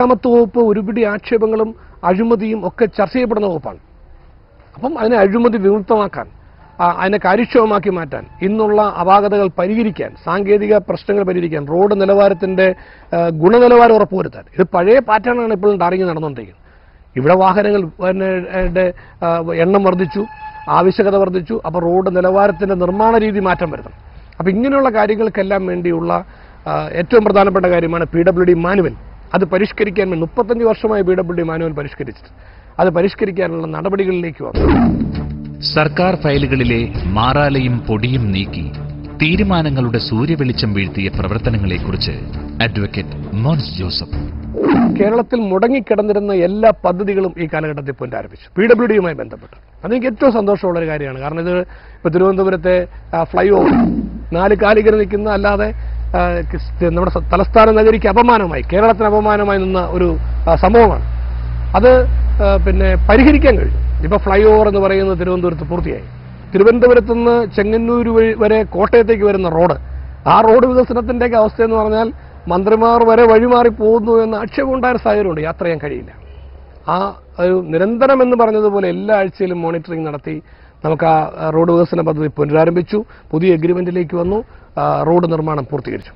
പൊതുമരാമത്ത് വകുപ്പ് ഒരുപിടി ആക്ഷേപങ്ങളും അഴിമതിയും ഒക്കെ ചർച്ച ചെയ്യപ്പെടുന്ന വകുപ്പാണ്. അപ്പം അതിനെ അഴിമതി വിമുക്തമാക്കാൻ അതിനെ കാര്യക്ഷമമാക്കി മാറ്റാൻ ഇന്നുള്ള അപാകതകൾ പരിഹരിക്കാൻ സാങ്കേതിക പ്രശ്നങ്ങൾ പരിഹരിക്കാൻ റോഡ് നിലവാരത്തിന്റെ ഗുണനിലവാരം ഉറപ്പുവരുത്താൻ. ഇത് പഴയ പാറ്റേണാണ് ഇപ്പോഴും ടാറിങ് നടന്നുകൊണ്ടിരിക്കുന്നത്. ഇവിടെ വാഹനങ്ങൾ എണ്ണം വർദ്ധിച്ചു ആവശ്യകത വർദ്ധിച്ചു അപ്പോൾ റോഡ് നിലവാരത്തിന്റെ നിർമ്മാണ രീതി മാറ്റം വരുത്തണം. അപ്പോൾ ഇങ്ങനെയുള്ള കാര്യങ്ങൾക്കെല്ലാം വേണ്ടിയുള്ള ഏറ്റവും പ്രധാനപ്പെട്ട കാര്യമാണ് പി ഡബ്ല്യു ഡി മാനുവൽ. അത് പരിഷ്കരിക്കാൻ മുപ്പത്തഞ്ച് വർഷമായി പി ഡബ്ല്യു ഡി മാനുവൽ പരിഷ്കരിച്ചിട്ട്. അത് പരിഷ്കരിക്കാനുള്ള നടപടികളിലേക്ക് വന്നു. സർക്കാർ ഫയലുകളിലെ മാറാലയും പൊടിയും നീക്കി തീരുമാനങ്ങളുടെ സൂര്യവെളിച്ചം വീഴ്ത്തിയ പ്രവർത്തനങ്ങളെക്കുറിച്ച് അഡ്വക്കേറ്റ് മോൻസ് ജോസഫ്. കേരളത്തിൽ മുടങ്ങിക്കിടന്നിരുന്ന എല്ലാ പദ്ധതികളും ഈ കാലഘട്ടത്തിൽ പുനരാരംഭിച്ചു പി ഡബ്ല്യു ഡിയുമായി ബന്ധപ്പെട്ട്. അതെനിക്ക് ഏറ്റവും സന്തോഷമുള്ള ഒരു കാര്യമാണ്. കാരണം ഇത് ഇപ്പോൾ തിരുവനന്തപുരത്തെ ഫ്ലൈ ഓവർ. നാല് കാലികർ നിൽക്കുന്ന അല്ലാതെ നമ്മുടെ തലസ്ഥാന നഗരിക്ക് അപമാനമായി കേരളത്തിന് അപമാനമായി നിന്ന ഒരു സംഭവമാണ്. അത് പിന്നെ പരിഹരിക്കാൻ കഴിഞ്ഞു. ഇപ്പൊ ഫ്ലൈ ഓവർ എന്ന് പറയുന്നത് തിരുവനന്തപുരത്ത് പൂർത്തിയായി. തിരുവനന്തപുരത്ത് നിന്ന് ചെങ്ങന്നൂർ വരെ കോട്ടയത്തേക്ക് വരുന്ന റോഡ്. ആ റോഡ് വികസനത്തിന്റെയൊക്കെ അവസ്ഥ എന്ന് പറഞ്ഞാൽ മന്ത്രിമാർ വരെ വഴിമാറി പോകുന്നു എന്ന ആക്ഷേപം ഉണ്ടായ സാഹചര്യമുണ്ട്. യാത്ര ചെയ്യാൻ കഴിയില്ല. ആ ഒരു നിരന്തരം എന്ന് പറഞ്ഞതുപോലെ എല്ലാ ആഴ്ചയിലും മോണിറ്ററിംഗ് നടത്തി നമുക്ക് ആ റോഡ് വികസന പദ്ധതി പുനരാരംഭിച്ചു. പുതിയ എഗ്രിമെന്റിലേക്ക് വന്നു. റോഡ് നിർമ്മാണം പൂർത്തീകരിച്ചു.